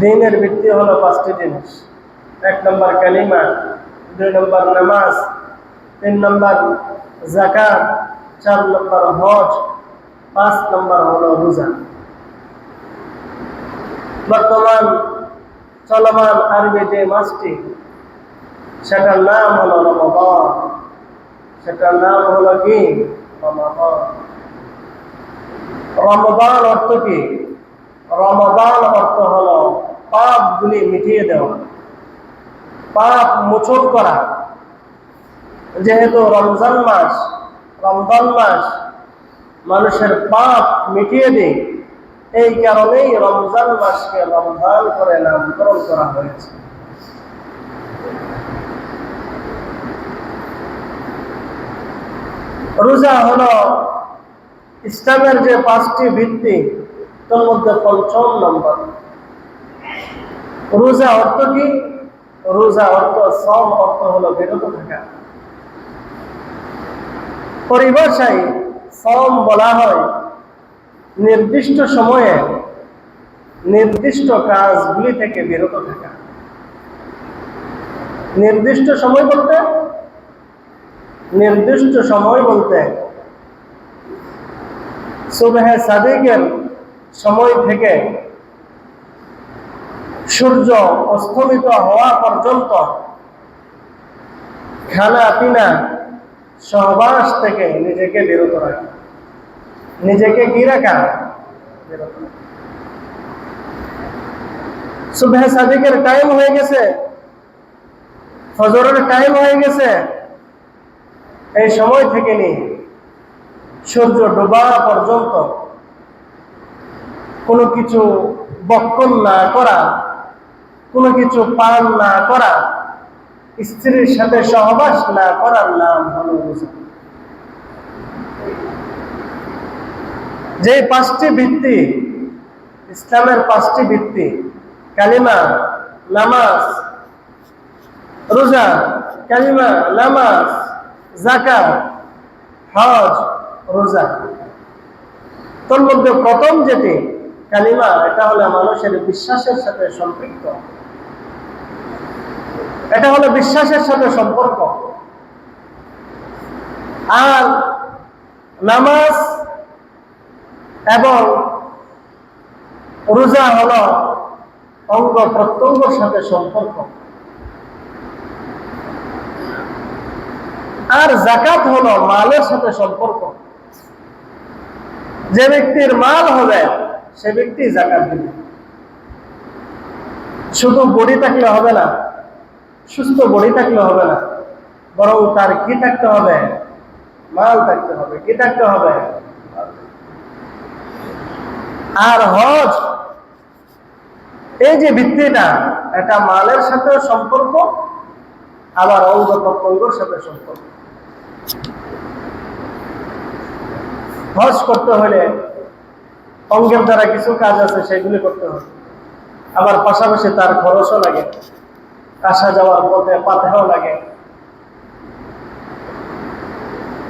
দিনের ভিত্তি হলো পাঁচটি জিনিস। এক নম্বর কালিমা, দুই নম্বর নামাজ, তিন নম্বর জাকাত চার নম্বর হজ, পাঁচ নম্বর হলো রোজা। বর্তমান চলমান আরবি যে মাসটি, সেটার নাম হলো রমদান। সেটার নাম হলো কি? রমদান। রমদান অর্থ কি? রমদান অর্থ হলো পাপগুলি মিটিয়ে দেওয়া, পাপ মোচন করা। যেহেতু রমজান মাস রমজান মাস মানুষের পাপ মিটিয়ে দেয়, এই কারণেই রমজান মাসকে রমজান করে নামকরণ করা হয়েছে। রোজা হল ইসলামের যে পাঁচটি ভিত্তি তার মধ্যে পঞ্চম নম্বর। রোজা অর্থ কি? রোজা অর্থ সম অর্থ হলো বিরত থাকা। পরিভাষায় সম বলা হয় নির্দিষ্ট সময়ে নির্দিষ্ট কাজগুলি থেকে বিরত থাকা। নির্দিষ্ট সময় বলতে? নির্দিষ্ট সময় বলতে সুবেহে সাদিকের সময় থেকে সূর্য অস্তমিত হওয়া পর্যন্ত খানা পিনা সহবাস থেকে নিজেকে বিরত রাখা। নিজেকে কি রাখা? বিরত। সুবেহ সাদিকের টাইম হয়ে গেছে। ফজরের টাইম হয়ে গেছে। এই সময় থেকে নিয়ে সূর্য ডোবা পর্যন্ত কোনো কিছু বক্ষণ না করা, কোনো কিছু পান না করা, স্ত্রীর সাথে সহবাস না করার নাম হলো রোজা। যে পাঁচটি ভিত্তি, ইসলামের পাঁচটি ভিত্তি, কালিমা, নামাজ, রোজা, কালিমা, নামাজ জাকাত হজ, রোজা। তোর মধ্যে প্রথম যেটি কালিমা, এটা হলো মানুষের বিশ্বাসের সাথে সম্পৃক্ত। এটা হলো বিশ্বাসের সাথে সম্পর্ক। আর নামাজ এবং রোজা হলো অঙ্গ প্রত্যঙ্গর সাথে সম্পর্ক। আর জাকাত হলো মালের সাথে সম্পর্ক। যে ব্যক্তির মাল হবে সে ব্যক্তি জাকাত দিবে শুধু বডি থাকলে হবে না, সুস্থ বডি থাকলে হবে না, বরং তার কি থাকতে হবে? মাল থাকতে হবে, কি থাকতে হবে? আর হজ। এই যে ভিত্তিটা, এটা মালের সাথে সম্পর্ক, আবার অঙ্গ সাথে সম্পর্ক। হজ করতে হলে অঙ্গের দ্বারা কিছু কাজ আছে, সেগুলি করতে হবে। আবার পাশাপাশি তার খরচও লাগে। আসা যাওয়ার পথে পাতেও লাগে।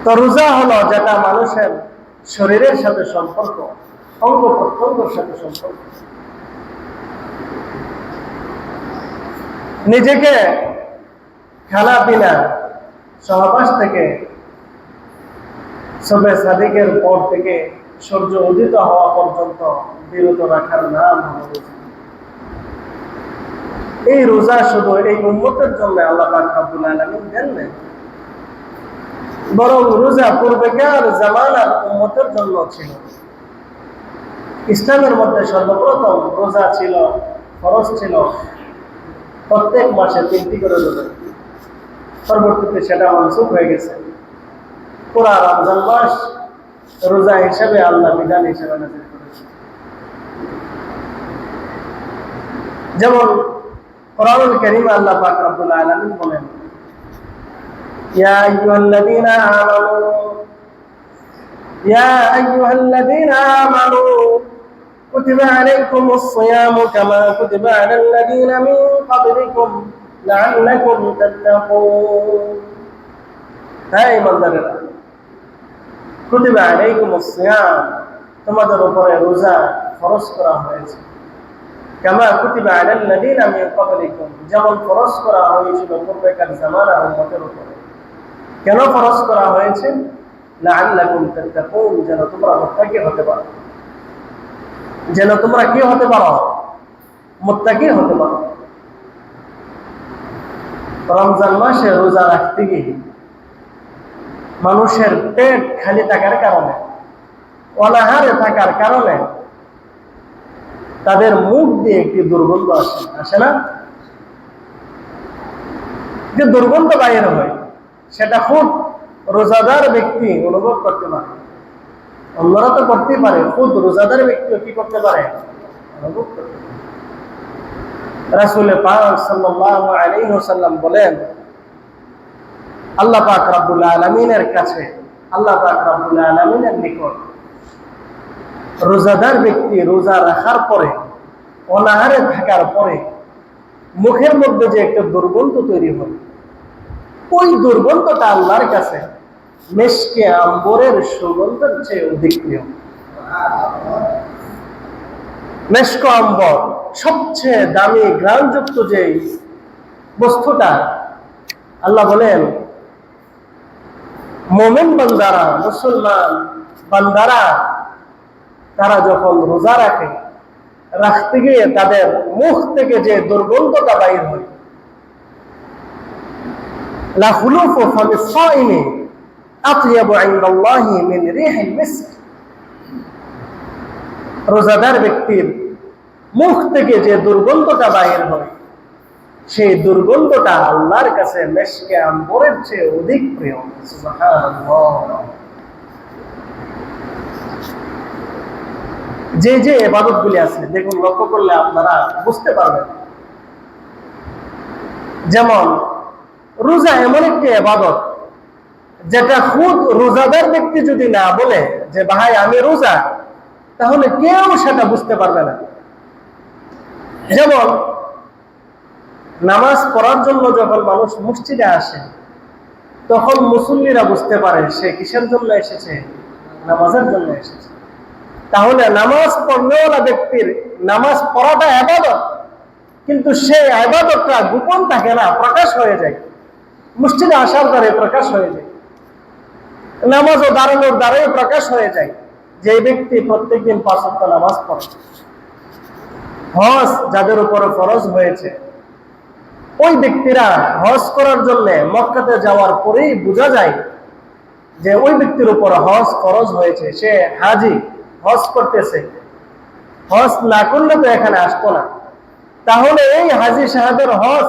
তো রোজা হলো যেটা মানুষের শরীরের সাথে সম্পর্ক, অঙ্গ প্রত্যঙ্গের সাথে সম্পর্ক। নিজেকে খানা পিনা সহবাস থেকে, সবে সাদিকের পর থেকে সূর্য উদিত হওয়া পর্যন্ত বিরত রাখার নাম এই রোজা শুধু এই উন্মতের জন্য আল্লাহ আব্দুল আলমিন দেন নাই। বরং রোজা পূর্বেকার জামানার উন্মতের জন্য ছিল। ইসলামের মধ্যে সর্বপ্রথম রোজা ছিল, ফরজ ছিল। প্রত্যেক মাসে তিনটি করে রোজা। পরবর্তীতে সেটা মনসুখ হয়ে গেছে। পুরা রমজান মাস রোজা হিসাবে আল্লাহ বিধান হিসাবে নাজিল করেছে যেমন কোরআনুল কারীম আল্লাহ পাক রব্বুল আলামিন বলেন ইয়া আইয়ুহাল্লাযীনা আমানু ইয়া আইয়ুহাল্লাযীনা আমানু كتب عليكم الصيام كما كتب على الذين من قبلكم لعلكم تتقون هاي منظرنا কুতিবা আলাইকুম সিয়াম। তোমাদের উপরে রোজা ফরজ করা হয়েছে। কামা কুতিবা আলাল লাযিনা মিন ক্বাবলিকুম। যেমন ফরজ করা হয়েছিল পূর্বেকার জামানা উম্মতের উপরে। কেন ফরজ করা হয়েছে? লাআল্লাকুম তাত্তাকুন, যেন তোমরা মুত্তাকি হতে পারো। যেন তোমরা কি হতে পারো? মুত্তাকি হতে পারো। রমজান মাসে রোজা রাখতে গিয়ে মানুষের পেট খালি থাকার কারণে, অনাহারে থাকার কারণে তাদের মুখ দিয়ে একটি দুর্গন্ধ আসে আসে না? যে দুর্গন্ধ বাইরে হয়, সেটা খুব রোজাদার ব্যক্তি অনুভব করতে পারে। অন্যরা তো করতেই পারে, খুব রোজাদার ব্যক্তিও কি করতে পারে? অনুভব করতে পারে। রাসুলে পাক বলেন আল্লাহ পাক রাব্বুল আলামিনের কাছে, আল্লাহ পাক আলামিনের নিকট রোজাদার ব্যক্তি রোজা রাখার পরে, অনাহারে থাকার পরে মুখের মধ্যে যে একটা দুর্গন্ধ তৈরি হয়, ওই দুর্গন্ধটা আল্লাহর কাছে মেশকে আম্বরের সুগন্ধের চেয়ে অধিক প্রিয়। মেশক আম্বর সবচেয়ে দামি গ্রামযুক্ত যে বস্তুটা, আল্লাহ বলেন মোমেন বান্দারা, মুসলমান বান্দারা, তারা যখন রোজা রাখে রাখতে গিয়ে তাদের মুখ থেকে যে দুর্গন্ধটা বাইর হয় রোজাদার ব্যক্তির মুখ থেকে যে দুর্গন্ধটা বাইর হয় সেই দুর্গন্ধটা আল্লাহর কাছে মেশকে আম্বরের চেয়ে অধিক প্রিয়। যে যে এবাদত গুলি আছে, দেখুন, লক্ষ্য করলে আপনারা বুঝতে পারবেন। যেমন, রোজা এমন একটি এবাদত, যেটা খুদ রোজাদার ব্যক্তি যদি না বলে যে, ভাই, আমি রোজা তাহলে কেউ সেটা বুঝতে পারবে না। যেমন নামাজ পড়ার জন্য যখন মানুষ মসজিদে আসে, তখন মুসল্লিরা বুঝতে পারে সে কিসের জন্য এসেছে? নামাজের জন্য এসেছে। তাহলে নামাজ পড়নেওয়ালা ব্যক্তির নামাজ পড়াটা আবাদত, কিন্তু সেই আবাদতটা গোপন থাকে না, প্রকাশ হয়ে যায়। মসজিদে আসার দ্বারে প্রকাশ হয়ে যায়। নামাজ ও দাঁড়ানোর দ্বারাই প্রকাশ হয়ে যায়। যে ব্যক্তি প্রত্যেকদিন পাঁচ নামাজ পড়ে। হজ যাদের উপরে ফরজ হয়েছে ওই ব্যক্তিরা হজ করার জন্য মক্কাতে যাওয়ার পরেই বোঝা যায় যে ওই ব্যক্তির উপর হজ ফরজ হয়েছে, সে হাজি, হজ করতেছে। হজ না করলে তো এখানে আসতো না। তাহলে এই হাজি সাহেবের হজ,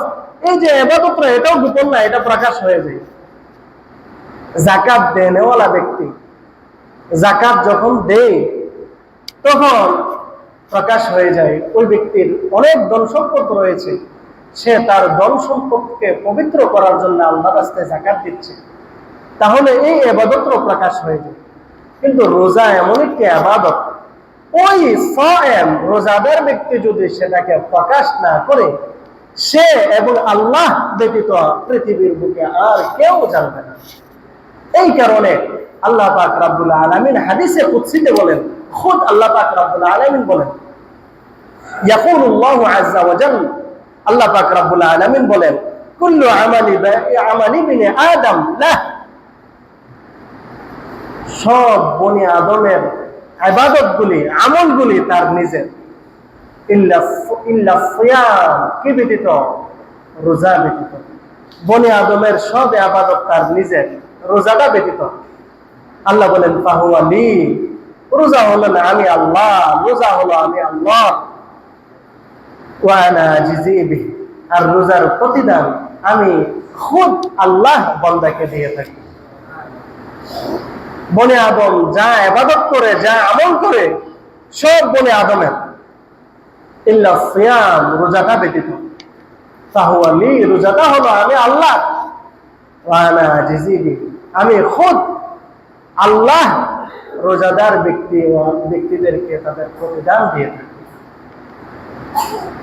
এই যে এবাদতরা এটাও গোপন না, এটা প্রকাশ হয়ে যায়। জাকাত দেনেওয়ালা ব্যক্তি। জাকাত যখন দেয়, তখন প্রকাশ হয়ে যায়, ওই ব্যক্তির অনেক ধন সম্পদ রয়েছে। সে তার ধন সম্পদকে পবিত্র করার জন্য আল্লাহ রাস্তায় জাকাত দিচ্ছে। তাহলে এই আবাদতও প্রকাশ হয়ে যায়। কিন্তু রোজা এমন একটি আবাদত। ওই রোজাদার ব্যক্তি যদি সেটাকে প্রকাশ না করে, সে এবং আল্লাহ ব্যতীত পৃথিবীর বুকে আর কেউ জানবে না। এই কারণে আল্লাহ পাক রাব্বুল আলামিন হাদিসে কুদসিতে বলেন, খুদ আল্লাহ পাক রাব্বুল আলামিন বলেন, ইয়াকুলুল্লাহু জাল্লা আল্লাহ পাক রাব্বুল আলামিন বলেন, কুল্লু আমালি আমালি বিনি আদম সব বনি আদমের আমলগুলি তার নিজের। ইল্লা ইল্লা সিয়াম, কি ব্যতীত? রোজা ব্যতীত। বনি আদমের সব আবাদত তার নিজের, রোজাটা ব্যতীত। আল্লাহ বলেন ফাহু আলী রোজা হলো না আমি আল্লাহ, রোজা হলো আমি আল্লাহ। জিজিবি, আর রোজার প্রতিদান আমি খুদ আল্লাহ বন্দাকে দিয়ে থাকি। বনে আদম যা আবাদত করে, যা আমল করে, সব বনে আদমের। ইল্লা সিয়াম, রোজাটা ব্যতীত। তাহু আলী রোজাটা হলো আমি আল্লাহ। জিজিবি, আমি খুদ আল্লাহ রোজাদার ব্যক্তি, ব্যক্তিদেরকে তাদের প্রতিদান দিয়ে থাকি।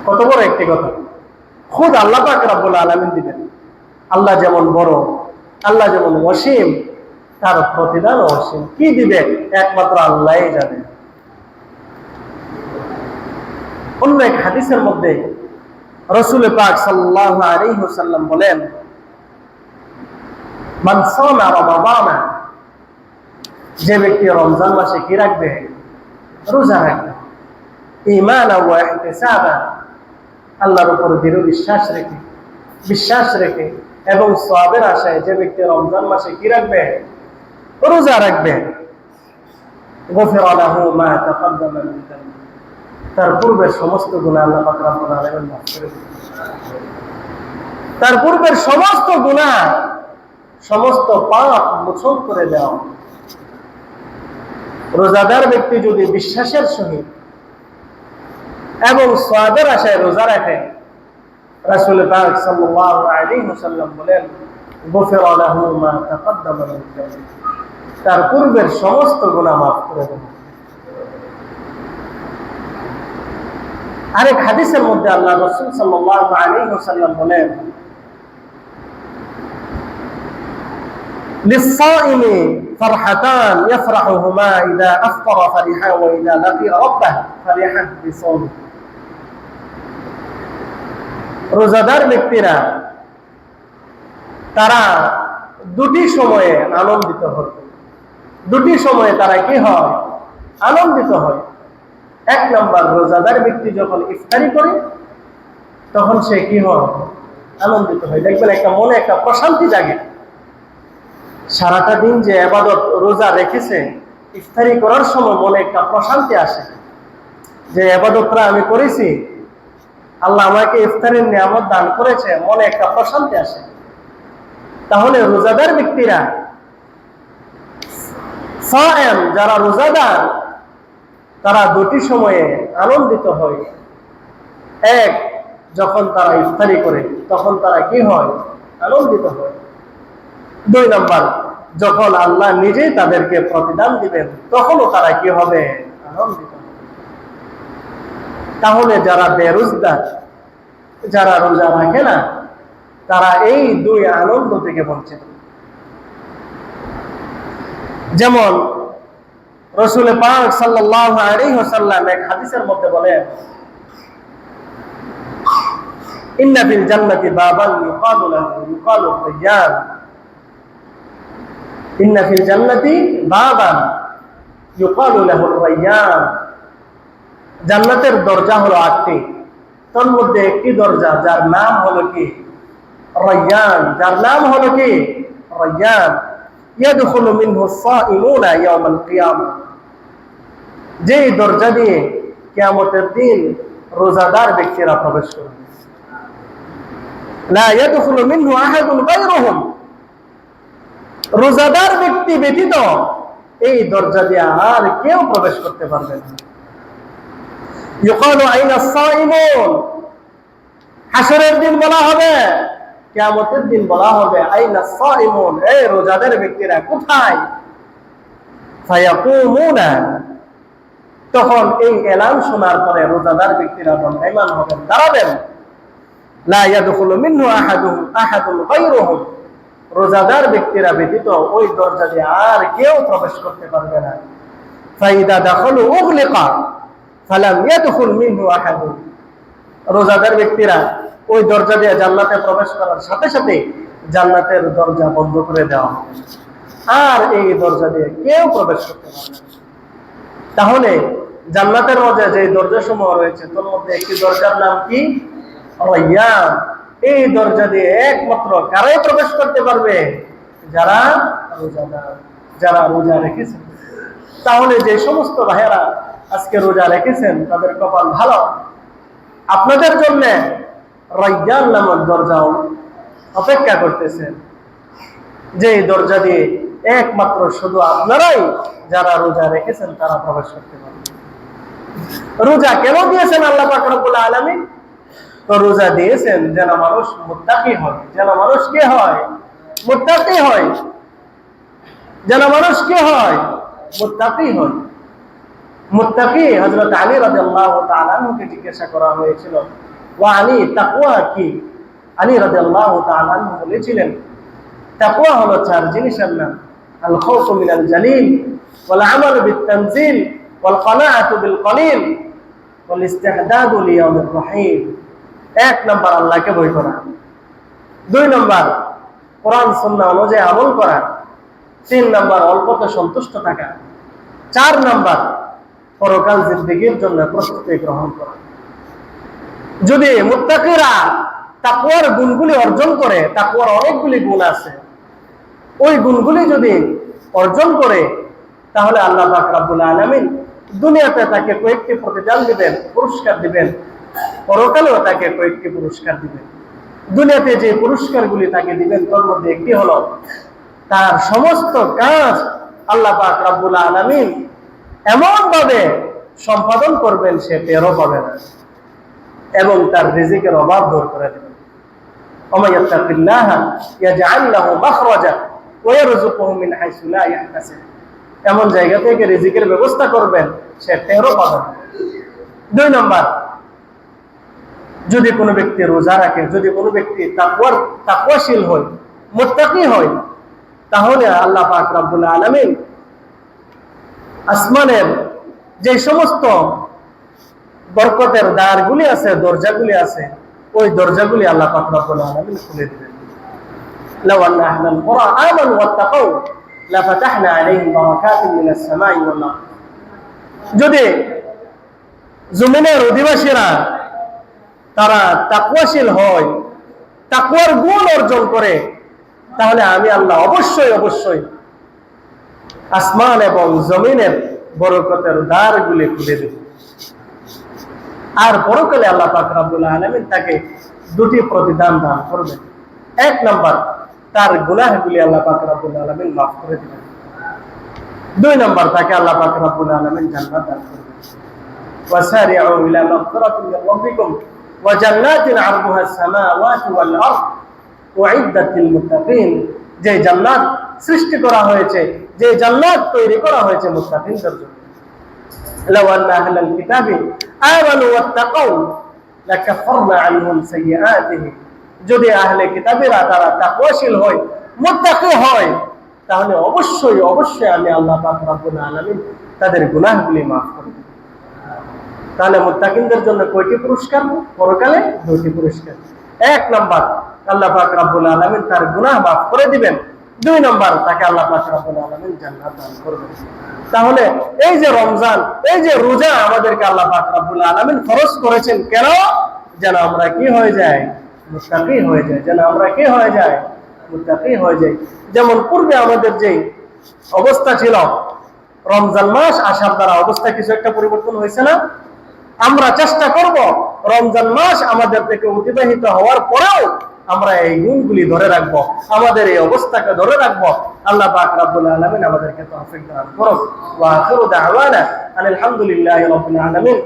কত বড় একটি কথা? খুদ আল্লাহ রাব্বুল আলামিন দিবেন। আল্লাহ যেমন বড়, আল্লাহ যেমন অসীম, তার প্রতিদান অসীম। কি দিবে একমাত্র আল্লাহই জানে। অন্য এক হাদিসের মধ্যে রসুল পাক সাল্লাহ আলাইহি বলেন, মান সামা যে ব্যক্তি রমজান মাসে কি রাখবে? রোজা রাখবে। ইমান আল্লাহর উপর দৃঢ় বিশ্বাস রেখে বিশ্বাস রেখে এবং সবের আশায় যে ব্যক্তি রমজান মাসে কি রাখবে রোজা রাখবে। তার পূর্বের সমস্ত গুণা আল্লাহ। তার পূর্বের সমস্ত গুণা সমস্ত পাপ মোচন করে দেওয়া রোজাদার ব্যক্তি যদি বিশ্বাসের সহিত এবং সোয়াদের আশায় রোজা রাখে রাসূল পাক সাল্লাল্লাহু আলাইহি ওয়াসাল্লাম বলেন গফির লাহু মা তাকাদ্দামা মিন যানবি। তার পূর্বের সমস্ত গুনাহ মাফ করে দেন আরেক হাদিসের মধ্যে আল্লাহ রাসূল সাল্লাল্লাহু আলাইহি ওয়াসাল্লাম বলেন للصائم فرحتان يفرحهما إذا أفطر فرحا وإذا لقي ربه فرحا بصومه রোজাদার ব্যক্তিরা তারা দুটি সময়ে আনন্দিত হয়। দুটি সময়ে তারা কি হয়? আনন্দিত হয়। এক নম্বর, রোজাদার ব্যক্তি যখন ইফতারি করে, তখন সে কি হয়? আনন্দিত হয়। দেখবেন একটা মনে একটা প্রশান্তি জাগে। সারাটা দিন যে আবাদত, রোজা রেখেছে, ইফতারি করার সময় মনে একটা প্রশান্তি আসে। যে আবাদতটা আমি করেছি আল্লাহ আমাকে ইফতারের নিয়ামত দান করেছে, মনে একটা প্রশান্তি আসে। তাহলে রোজাদার ব্যক্তিরা যারা রোজাদার, তারা দুটি সময়ে আনন্দিত হয়। এক, যখন তারা ইফতারি করে, তখন তারা কি হয়? আনন্দিত হয়। দুই নম্বর, যখন আল্লাহ নিজেই তাদেরকে প্রতিদান দিবেন, তখনও তারা কি হবে? আনন্দিত। তাহলে যারা বেরোজগার, যারা রোজা রাখে না, তারা এই দুই আনন্দ থেকে বঞ্চিত। যেমন রসুল পাক ওয়াসাল্লাম এক হাদিসের মধ্যে বলেন, ইন্না ফিল জান্নাতি বাবান ইউকালু লাহু, ইউকালু রায়্যান ইন্না জান্নাতি বাবান ইউকালু লাহু রায়্যান জান্নাতের দরজা হলো আটটি। তার মধ্যে একটি দরজা, যার নাম হলো কি? রায়্যান যার নাম হলো কি? রায়্যান ইয়াদখুলু মিনহু সাইমুনা ইয়াওমাল কিয়ামা। যেই দরজা দিয়ে কিয়ামতের দিন রোজাদার ব্যক্তিরা প্রবেশ করবে। লা ইয়াদখুলু মিনহু আহাদুন গায়রুহুম। রোজাদার ব্যক্তি ব্যতীত এই দরজা দিয়ে আর কেউ প্রবেশ করতে পারবে না। ইউকালু আইনা সাইমুন। হাসরের দিন বলা হবে, কিয়ামতের দিন বলা হবে এই রোজাদার ব্যক্তিরা কোথায়? ফায়াকুমুনা। তখন এই এলান শোনার পরে রোজাদার ব্যক্তিরা দণ্ডায়মান হবেন দাঁড়াবেন। রোজাদার ব্যক্তিরা ব্যতীত ওই দরজা দিয়ে আর কেউ প্রবেশ করতে পারবে না। ফাইদা দাখলু উগলিকা। ফালাম ইয়াদখুল মিনহু রোজাদার ব্যক্তিরা ওই দরজা দিয়ে জান্নাতে প্রবেশ করার সাথে সাথে জান্নাতের দরজা বন্ধ করে দেওয়া হবে আর এই দরজা দিয়ে কেউ প্রবেশ করতে পারবে তাহলে জান্নাতের মধ্যে যে দরজা সমূহ রয়েছে, তোর মধ্যে একটি দরজার নাম কি? এই দরজা দিয়ে একমাত্র কারাই প্রবেশ করতে পারবে? যারা রোজাদার, যারা রোজা রেখেছে। তাহলে যে সমস্ত ভাইয়েরা আজকে রোজা রেখেছেন, তাদের কপাল ভালো। আপনাদের জন্য রায়্যান নামক দরজাও অপেক্ষা করতেছেন। যে দরজা দিয়ে একমাত্র শুধু আপনারাই যারা রোজা রেখেছেন, তারা প্রবেশ করতে পারবেন। রোজা কেন দিয়েছেন আল্লাহ পাক রব্বুল আলামিন? তো রোজা দিয়েছেন যেন মানুষ মুত্তাকি হয়, যেন মানুষ কে হয়? মুত্তাকি হয়। যেন মানুষ কে হয়? মুত্তাকি হয়। মুত্তাকি হজরত আলী রাজিয়াল্লাহ তালানহুকে জিজ্ঞাসা করা হয়েছিল ও আলী তাকুয়া কি? আলী রাজিয়াল্লাহ তালানহু বলেছিলেন তাকুয়া হলো চার জিনিসের নাম আল খৌফ মিনাল জালিল ওয়াল আমাল বিত তানজিল ওয়াল কানাআতু বিল কলিল ওয়াল ইস্তিহদাদু লিয়াউমির রহিম। এক নম্বর আল্লাহকে ভয় করা। দুই নম্বর, কোরআন, সুন্নাহ অনুযায়ী আমল করা। তিন নম্বর, অল্পতে সন্তুষ্ট থাকা। চার নাম্বার পরকাল জিন্দিগির জন্য প্রস্তুতি গ্রহণ করা। যদি মুত্তাকিরা তাকওয়ার গুণগুলি অর্জন করে, তাকওয়ার অনেকগুলি গুণ আছে, ওই গুণগুলি যদি অর্জন করে, তাহলে আল্লাহ পাক রাব্বুল আলামিন দুনিয়াতে তাকে কয়েকটি প্রতিদান দিবেন, পুরস্কার দিবেন, পরকালেও তাকে কয়েকটি পুরস্কার দিবেন। দুনিয়াতে যে পুরস্কারগুলি তাকে দিবেন, তার মধ্যে একটি হলো, তার সমস্ত কাজ আল্লাহ পাক রাব্বুল আলামিন এমনভাবে সম্পাদন করবেন সে টেরও পাবে না এবং তার রিজিকের অভাব দূর করে দেবেন এমন জায়গা থেকে রিজিকের ব্যবস্থা করবেন, সে তেরো পাবে না। দুই নম্বর, যদি কোনো ব্যক্তি রোজা রাখে, যদি কোনো ব্যক্তি তাকুয়ার তাকুয়াশীল হয়, মোত্তাকি হয়, তাহলে আল্লাহ পাক রাবুল্লাহ আলমিন আসমানের যে সমস্ত বরকতের দ্বারগুলি আছে, দরজাগুলি আছে, ওই দরজাগুলি আল্লাহ খুলে দিবেন যদি জমিনের অধিবাসীরা তারা তাকুয়াশীল হয় তাকুয়ার গুণ অর্জন করে, তাহলে আমি আল্লাহ অবশ্যই অবশ্যই আসমান এবং জমিনের বরকতের দ্বার গুলি খুলে দেবে আর পরকালে আল্লাহ পাক রাব্বুল আলামিন তাকে দুটি প্রতিদান দান করবেন। এক নম্বর, তার গুনাহগুলি আল্লাহ পাক রাব্বুল আলামিন মাফ করে দিবেন। দুই নম্বর, তাকে আল্লাহ পাক রাব্বুল আলামিন জান্নাত দান করবেন। ওয়াসারিউ ইলা মাগফিরাতিন মিন রাব্বিকুম ওয়া জান্নাতিন আরদুহা আস-সামাওয়াতু ওয়াল আরদ। উইদ্দাতিল মুত্তাকিন, যে জান্নাত সৃষ্টি করা হয়েছে যে জান্নাত তৈরি করা হয়েছে মুত্তাকিনদের জন্য لو أن أهل الكتاب آمنوا واتقوا لكفرنا عنهم سيئاتهم যদি আহলে কিতাবেরা তারা তাকওয়াশীল হয় মুত্তাকি হয় তাহলে অবশ্যই অবশ্যই আমি আল্লাহ পাক রব্বুল আলামিন তাদের গুনাহগুলি মাফ করে দেব তাহলে মুত্তাকিনদের জন্য কয়টি পুরস্কার পরকালে দুইটি পুরস্কার এক নাম্বার আল্লাহ পাক রব্বুল আলামিন তার গুনাহ মাফ করে দিবেন দুই নম্বর, তাকে আল্লাহ তাহলে এই যে রমজান, এই যে রোজা আমাদেরকে আল্লাহ পাক রব্বুল আলামিন ফরজ করেছেন কেন? যেন আমরা কি হয়ে যায় মুত্তাকি হয়ে যায় যেন আমরা কি হয়ে যায় মুত্তাকি হয়ে যায় যেমন পূর্বে আমাদের যে অবস্থা ছিল, রমজান মাস আসার দ্বারা অবস্থা কিছু একটা পরিবর্তন হয়েছে না? আমরা চেষ্টা করব রমজান মাস আমাদের থেকে অতিবাহিত হওয়ার পরেও আমরা এই গুণগুলি ধরে রাখব, আমাদের এই অবস্থাকে ধরে রাখব। আল্লাহ পাক রাব্বুল আলামিন আমাদেরকে তৌফিক দান করুন ওয়া আখিরু দাওয়ানা আলহামদুলিল্লাহি রাব্বিল আলামিন।